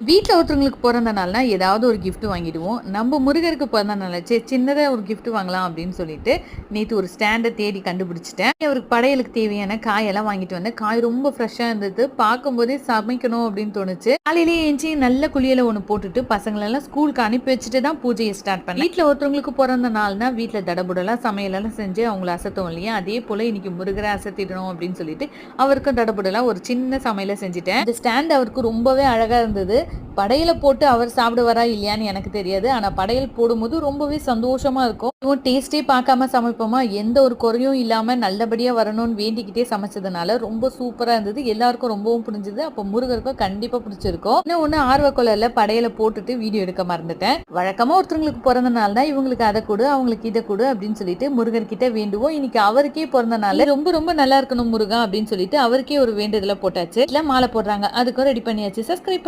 வீட்டில் ஒருத்தவங்களுக்கு பிறந்த நாள்னா ஏதாவது ஒரு கிஃப்ட் வாங்கிடுவோம். நம்ம முருகருக்கு பிறந்த நாள் சரி சின்னதாக ஒரு கிஃப்ட் வாங்கலாம் அப்படின்னு சொல்லிட்டு நேற்று ஒரு ஸ்டாண்டை தேடி கண்டுபிடிச்சிட்டேன். அவருக்கு படையலுக்கு தேவையான காயெல்லாம் வாங்கிட்டு வந்தேன் காய் ரொம்ப ஃப்ரெஷ்ஷாக இருந்தது. பார்க்கும்போதே சமைக்கணும் அப்படின்னு தோணுச்சு. காலையிலேயே எழுந்துச்சி நல்ல குளியல ஒன்று போட்டுட்டு பசங்களெல்லாம் ஸ்கூலுக்கு அனுப்பி வச்சுட்டு தான் பூஜையை ஸ்டார்ட் பண்ணேன். வீட்டில் ஒருத்தவங்களுக்கு பிறந்த நாள்னா வீட்டில் தடபுடலாம் சமையலெல்லாம் செஞ்சு அவங்கள அசத்தோம் இல்லையா? அதே போல் இன்னைக்கு முருகரை அசத்திடணும் அப்படின்னு சொல்லிட்டு அவருக்கும் தடபுடலாம் ஒரு சின்ன சமையலை செஞ்சுட்டேன். இந்த ஸ்டாண்ட் அவருக்கு ரொம்பவே அழகாக இருந்தது. படையில் போட்டு அவர் சாப்பிடுவாரா இல்லையான்னு எனக்கு தெரியாது. ஆனால் படையல் போடும்போது ரொம்பவே சந்தோஷமா இருக்கும். இவன் டேஸ்டே பார்க்காம சமைப்போமா? எந்த ஒரு குறையும் இல்லாம நல்லபடியா வரணும்னு வேண்டிக்கிட்டே சமைச்சதுனால ரொம்ப சூப்பரா இருந்தது. எல்லாருக்கும் ரொம்பவும் பிடிச்சது அப்போ முருகருக்கும் கண்டிப்பா பிடிச்சிருக்கும். இன்னும் ஒண்ணு ஆர்வ கொலையில படையல போட்டுட்டு வீடியோ எடுக்க மறந்துட்டேன். வழக்கமா ஒருத்தவங்களுக்கு பிறந்த நாள் தான். இவங்களுக்கு அதை கொடு அவங்களுக்கு இதை கொடு அப்படின்னு சொல்லிட்டு முருகர்கிட்ட வேண்டுவோம். இன்னைக்கு அவருக்கே பிறந்த நாள். ரொம்ப ரொம்ப நல்லா இருக்கணும் முருகா அப்படின்னு சொல்லிட்டு அவருக்கே ஒரு வேண்டுதலை போட்டாச்சு. இல்லை மாலை போடுறாங்க. அதுக்கும் ரெடி பண்ணியாச்சு. சப்ஸ்கிரைப் பண்ணி